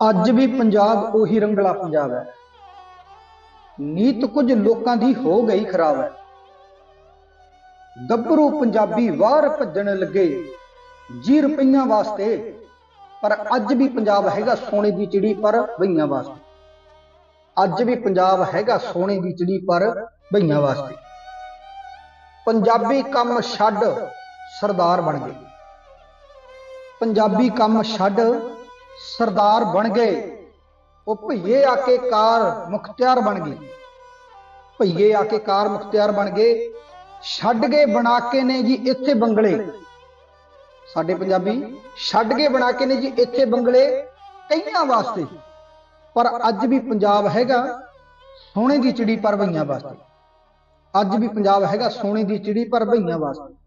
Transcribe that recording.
ਅੱਜ ਵੀ ਪੰਜਾਬ ਉਹੀ ਰੰਗਲਾ ਪੰਜਾਬ ਹੈ। ਨੀਤ ਕੁਝ ਲੋਕਾਂ ਦੀ ਹੋ ਗਈ ਖਰਾਬ ਹੈ। ਗੱਭਰੂ ਪੰਜਾਬੀ ਵਾਰ ਭੱਜਣ ਲੱਗੇ ਜੀ ਰੁਪਈਆਂ ਵਾਸਤੇ, ਪਰ ਅੱਜ ਵੀ ਪੰਜਾਬ ਹੈਗਾ ਸੋਨੇ ਦੀ ਚਿੜੀ ਪਰ ਬਈਆਂ ਵਾਸਤੇ। ਅੱਜ ਵੀ ਪੰਜਾਬ ਹੈਗਾ ਸੋਨੇ ਦੀ ਚਿੜੀ ਪਰ ਬਈਆਂ ਵਾਸਤੇ। ਪੰਜਾਬੀ ਕੰਮ ਛੱਡ ਸਰਦਾਰ ਬਣ ਗਏ। ਪੰਜਾਬੀ ਕੰਮ ਛੱਡ ਸਰਦਾਰ ਬਣ ਗਏ। ਉਹ ਭਈਏ ਆ ਕੇ ਕਾਰ ਮੁਖਤਿਆਰ ਬਣ ਗਏ। ਭਈਏ ਆ ਕੇ ਕਾਰ ਮੁਖਤਿਆਰ ਬਣ ਗਏ। ਛੱਡ ਕੇ ਬਣਾ ਕੇ ਨੇ ਜੀ ਇੱਥੇ ਬੰਗਲੇ। ਸਾਡੇ ਪੰਜਾਬੀ, ਛੱਡ ਕੇ ਬਣਾ ਕੇ ਨੇ ਜੀ ਇੱਥੇ ਬੰਗਲੇ ਕਈਆਂ ਵਾਸਤੇ। ਪਰ ਅੱਜ ਵੀ ਪੰਜਾਬ ਹੈਗਾ ਸੋਨੇ ਦੀ ਚਿੜੀ ਪਰ ਭਈਆਂ ਵਾਸਤੇ। ਅੱਜ ਵੀ ਪੰਜਾਬ ਹੈਗਾ ਸੋਨੇ ਦੀ ਚਿੜੀ ਪਰ ਭਈਆਂ ਵਾਸਤੇ।